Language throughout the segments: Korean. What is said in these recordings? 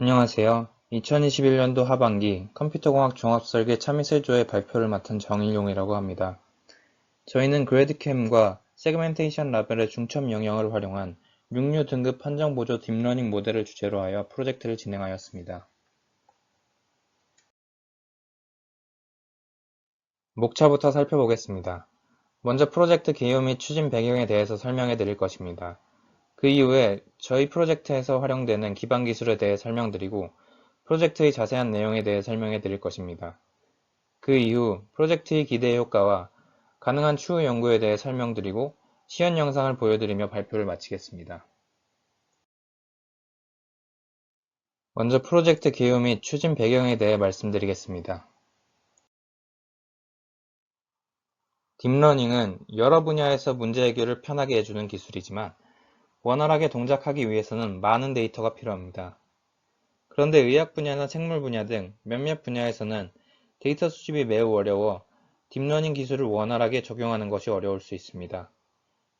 안녕하세요. 2021년도 하반기 컴퓨터공학 종합설계 참이슬조의 발표를 맡은 정일용이라고 합니다. 저희는 그래드캠과 세그멘테이션 라벨의 중첩 영역을 활용한 6류 등급 판정 보조 딥러닝 모델을 주제로 하여 프로젝트를 진행하였습니다. 목차부터 살펴보겠습니다. 먼저 프로젝트 개요 및 추진 배경에 대해서 설명해 드릴 것입니다. 그 이후에 저희 프로젝트에서 활용되는 기반 기술에 대해 설명드리고 프로젝트의 자세한 내용에 대해 설명해 드릴 것입니다. 그 이후 프로젝트의 기대 효과와 가능한 추후 연구에 대해 설명드리고 시연 영상을 보여드리며 발표를 마치겠습니다. 먼저 프로젝트 개요 및 추진 배경에 대해 말씀드리겠습니다. 딥러닝은 여러 분야에서 문제 해결을 편하게 해주는 기술이지만 원활하게 동작하기 위해서는 많은 데이터가 필요합니다. 그런데 의학 분야나 생물 분야 등 몇몇 분야에서는 데이터 수집이 매우 어려워 딥러닝 기술을 원활하게 적용하는 것이 어려울 수 있습니다.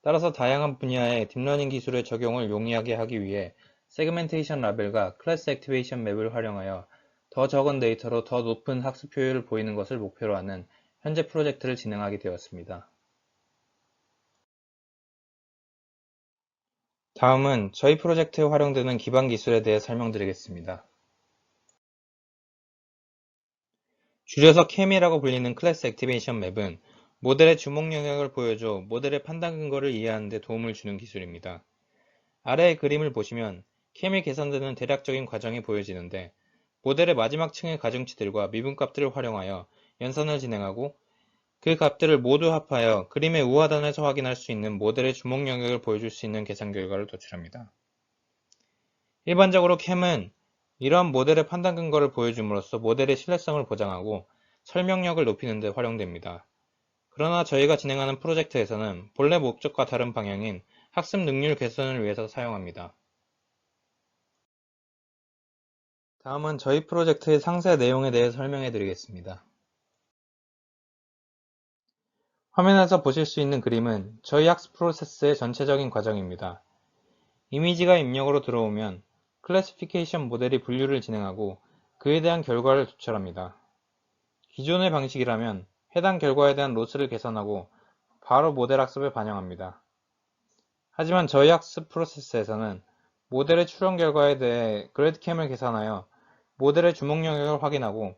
따라서 다양한 분야의 딥러닝 기술의 적용을 용이하게 하기 위해 세그멘테이션 라벨과 클래스 액티베이션 맵을 활용하여 더 적은 데이터로 더 높은 학습 효율을 보이는 것을 목표로 하는 현재 프로젝트를 진행하게 되었습니다. 다음은 저희 프로젝트에 활용되는 기반 기술에 대해 설명드리겠습니다. 줄여서 CAM이라고 불리는 클래스 액티베이션 맵은 모델의 주목 영역을 보여줘 모델의 판단 근거를 이해하는 데 도움을 주는 기술입니다. 아래의 그림을 보시면 CAM이 계산되는 대략적인 과정이 보여지는데 모델의 마지막 층의 가중치들과 미분값들을 활용하여 연산을 진행하고 그 값들을 모두 합하여 그림의 우하단에서 확인할 수 있는 모델의 주목 영역을 보여줄 수 있는 계산 결과를 도출합니다. 일반적으로 캠은 이러한 모델의 판단 근거를 보여줌으로써 모델의 신뢰성을 보장하고 설명력을 높이는 데 활용됩니다. 그러나 저희가 진행하는 프로젝트에서는 본래 목적과 다른 방향인 학습 능률 개선을 위해서 사용합니다. 다음은 저희 프로젝트의 상세 내용에 대해 설명해 드리겠습니다. 화면에서 보실 수 있는 그림은 저희 학습 프로세스의 전체적인 과정입니다. 이미지가 입력으로 들어오면 클래시피케이션 모델이 분류를 진행하고 그에 대한 결과를 도출합니다. 기존의 방식이라면 해당 결과에 대한 로스를 계산하고 바로 모델 학습을 반영합니다. 하지만 저희 학습 프로세스에서는 모델의 출원 결과에 대해 그래드캠을 계산하여 모델의 주목 영역을 확인하고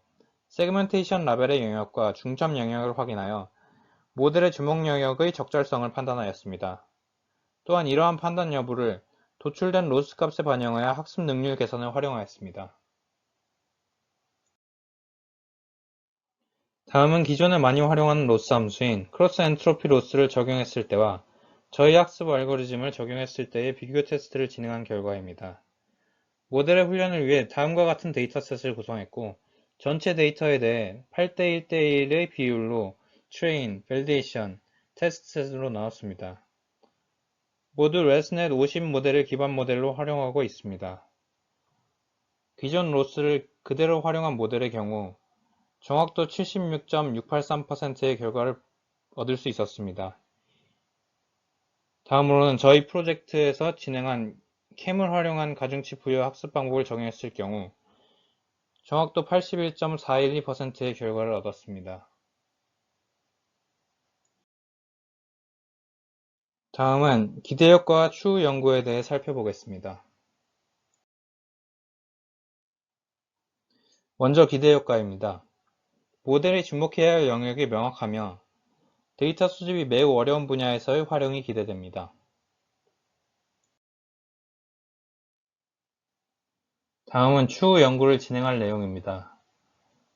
세그멘테이션 라벨의 영역과 중점 영역을 확인하여 모델의 주목 영역의 적절성을 판단하였습니다. 또한 이러한 판단 여부를 도출된 로스 값에 반영하여 학습 능률 개선에 활용하였습니다. 다음은 기존에 많이 활용하는 로스 함수인 크로스 엔트로피 로스를 적용했을 때와 저희 학습 알고리즘을 적용했을 때의 비교 테스트를 진행한 결과입니다. 모델의 훈련을 위해 다음과 같은 데이터셋을 구성했고 전체 데이터에 대해 8대 1대 1의 비율로 트레인, 밸리데이션, 테스트셋으로 나왔습니다. 모두 레스넷 50 모델을 기반 모델로 활용하고 있습니다. 기존 로스를 그대로 활용한 모델의 경우 정확도 76.683%의 결과를 얻을 수 있었습니다. 다음으로는 저희 프로젝트에서 진행한 캠을 활용한 가중치 부여 학습 방법을 적용했을 경우 정확도 81.412%의 결과를 얻었습니다. 다음은 기대역과 추후 연구에 대해 살펴보겠습니다. 먼저 기대효과입니다. 모델이 주목해야 할 영역이 명확하며 데이터 수집이 매우 어려운 분야에서의 활용이 기대됩니다. 다음은 추후 연구를 진행할 내용입니다.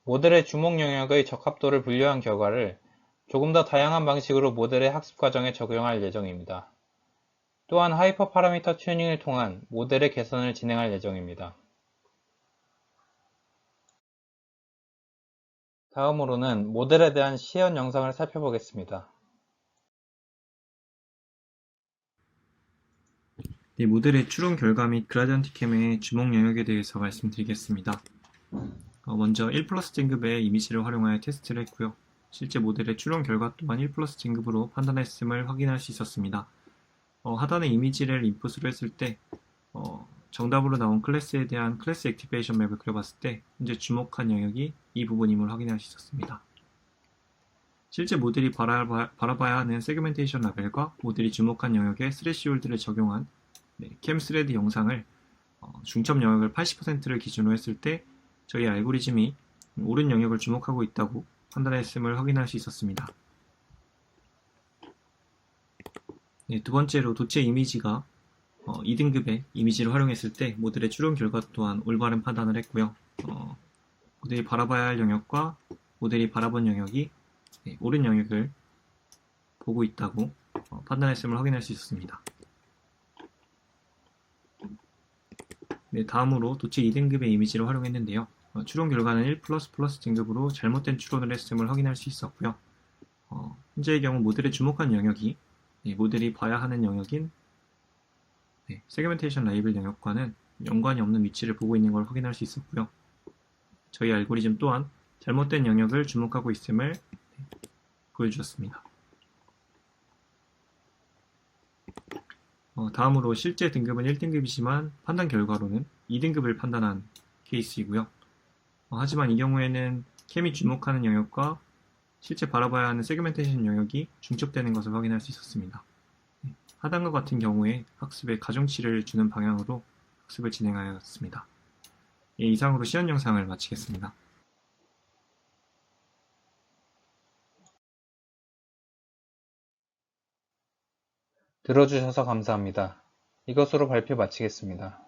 모델의 주목 영역의 적합도를 분류한 결과를 조금 더 다양한 방식으로 모델의 학습 과정에 적용할 예정입니다. 또한 하이퍼 파라미터 튜닝을 통한 모델의 개선을 진행할 예정입니다. 다음으로는 모델에 대한 시연 영상을 살펴보겠습니다. 네, 모델의 추론 결과 및 그라디언트 캠의 주목 영역에 대해서 말씀드리겠습니다. 어, 먼저 1 플러스 진급의 이미지를 활용하여 테스트를 했고요. 실제 모델의 추론 결과 또한 1 플러스 진급으로 판단했음을 확인할 수 있었습니다. 어, 하단의 이미지를 인풋으로 했을 때 어, 정답으로 나온 클래스에 대한 클래스 액티베이션 맵을 그려봤을 때 현재 주목한 영역이 이 부분임을 확인할 수 있었습니다. 실제 모델이 바라봐, 바라봐야 하는 세그멘테이션 라벨과 모델이 주목한 영역에 스레시홀드를 적용한 네, 캠 스레드 영상을 어, 중첩 영역을 80%를 기준으로 했을 때 저희 알고리즘이 옳은 영역을 주목하고 있다고 판단했음을 확인할 수 있었습니다. 네, 두 번째로 도체 이미지가 어, 2등급의 이미지를 활용했을 때 모델의 추론 결과 또한 올바른 판단을 했고요. 어, 모델이 바라봐야 할 영역과 모델이 바라본 영역이 네, 옳은 영역을 보고 있다고 어, 판단했음을 확인할 수 있었습니다. 네, 다음으로 도체 2등급의 이미지를 활용했는데요. 어, 추론 결과는 1 등급으로 잘못된 추론을 했음을 확인할 수 있었고요. 어, 현재의 경우 모델의 주목한 영역이 네, 모델이 봐야 하는 영역인 네, 세그멘테이션 라이블 영역과는 연관이 없는 위치를 보고 있는 걸 확인할 수 있었고요. 저희 알고리즘 또한 잘못된 영역을 주목하고 있음을 네, 보여주었습니다. 어, 다음으로 실제 등급은 1등급이지만 판단 결과로는 2등급을 판단한 케이스이고요. 어, 하지만 이 경우에는 캠이 주목하는 영역과 실제 바라봐야 하는 세그멘테이션 영역이 중첩되는 것을 확인할 수 있었습니다. 네, 하단과 같은 경우에 학습에 가중치를 주는 방향으로 학습을 진행하였습니다. 예, 이상으로 시연 영상을 마치겠습니다. 들어주셔서 감사합니다. 이것으로 발표 마치겠습니다.